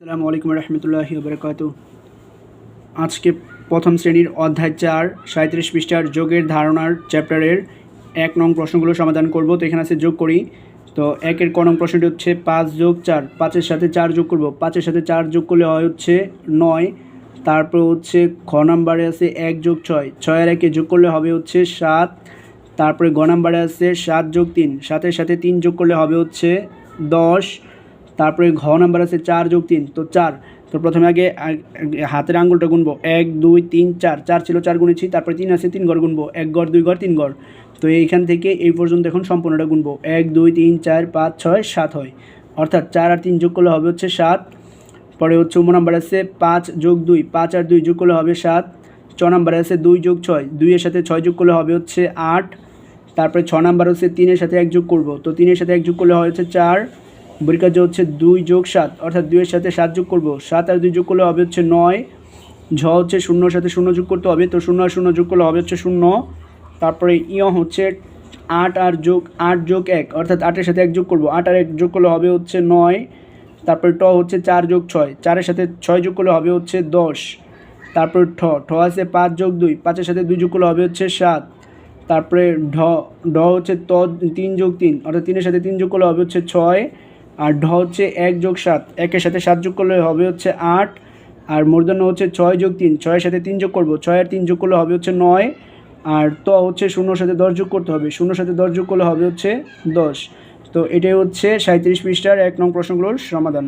আসসালামু আলাইকুম রহমতুল্লাহি বরকাত আজকে প্রথম শ্রেণির অধ্যায় চার সাঁত্রিশ পৃষ্ঠার যোগের ধারণার চ্যাপ্টারের এক নং প্রশ্নগুলো সমাধান করব। তো এখানে আছে যোগ করি। তো একের ক নং প্রশ্নটি হচ্ছে পাঁচ যোগ চার, পাঁচের সাথে চার যোগ করব। পাঁচের সাথে চার যোগ করলে হয় হচ্ছে নয়। তারপর হচ্ছে খ নাম্বারে আছে এক যোগ ছয়। ছয়ের একে যোগ করলে হবে হচ্ছে সাত। তারপরে গ নাম্বারে আছে সাত যোগ তিন। সাতের সাথে তিন যোগ করলে হবে হচ্ছে দশ। তারপরে ঘ নাম্বার আছে চার যোগ তিন, তো চার। তো প্রথমে আগে হাতের আঙ্গুলটা গুনবো। এক, দুই, তিন, চার। চার ছিল চার গুনেছি তারপরে তিন আছে তিন গড় গুনবো। এক গড় দুই গড় তিন গড় তো এইখান থেকে এই পর্যন্ত এখন সম্পূর্ণটা গুনবো। এক, দুই, তিন, চার, পাঁচ, ছয়, সাত হয়। অর্থাৎ চার আর তিন যোগ করলে হবে হচ্ছে সাত। পরে হচ্ছে উম নাম্বার আছে পাঁচ যোগ দুই, পাঁচ আর দুই যোগ করলে হবে সাত। ছ নাম্বার আছে দুই যোগ ছয়, দুইয়ের সাথে ছয় যোগ করলে হবে হচ্ছে আট। তারপরে ছ নাম্বার হচ্ছে তিনের সাথে এক যোগ করব। তো তিনের সাথে এক যোগ করলে হয় হচ্ছে চার। বরিকার্য হচ্ছে দুই যোগ সাত, অর্থাৎ দুইয়ের সাথে সাত যোগ করব। সাত আর দুই যোগ করলে হবে হচ্ছে নয়। ঝ হচ্ছে শূন্যর সাথে শূন্য যোগ করতে হবে। তো শূন্য আর শূন্য যোগ করলে হবে হচ্ছে শূন্য। তারপরে ইয় হচ্ছে আট আর যোগ, আট যোগ এক, অর্থাৎ আটের সাথে এক যোগ করব। আট আর এক যোগ করলে হবে হচ্ছে নয়। তারপরে ট হচ্ছে চার যোগ ছয়, চারের সাথে ছয় যোগ করলে হবে হচ্ছে দশ। তারপরে ঠ ঠ আছে পাঁচ যোগ দুই, পাঁচের সাথে দুই যোগ করলে হবে হচ্ছে সাত। তারপরে ঢ ঢ হচ্ছে ত, তিন যোগ তিন, অর্থাৎ তিনের সাথে তিন যোগ করলে হবে হচ্ছে ছয়। আর ঢ হচ্ছে এক যোগ সাত, একের সাথে সাত যোগ করলে হবে হচ্ছে আট, আর মূর্ধন্য হচ্ছে ছয় যোগ তিন, ছয়ের সাথে তিন যোগ করব ছয় আর তিন যোগ করলে হবে হচ্ছে নয়, আর ত হচ্ছে শূন্যর সাথে দশ যোগ করতে হবে, শূন্যর সাথে দশ যোগ করলে হবে হচ্ছে দশ। তো এটাই হচ্ছে সাঁত্রিশ পৃষ্ঠার এক নং প্রশ্নগুলোর সমাধান।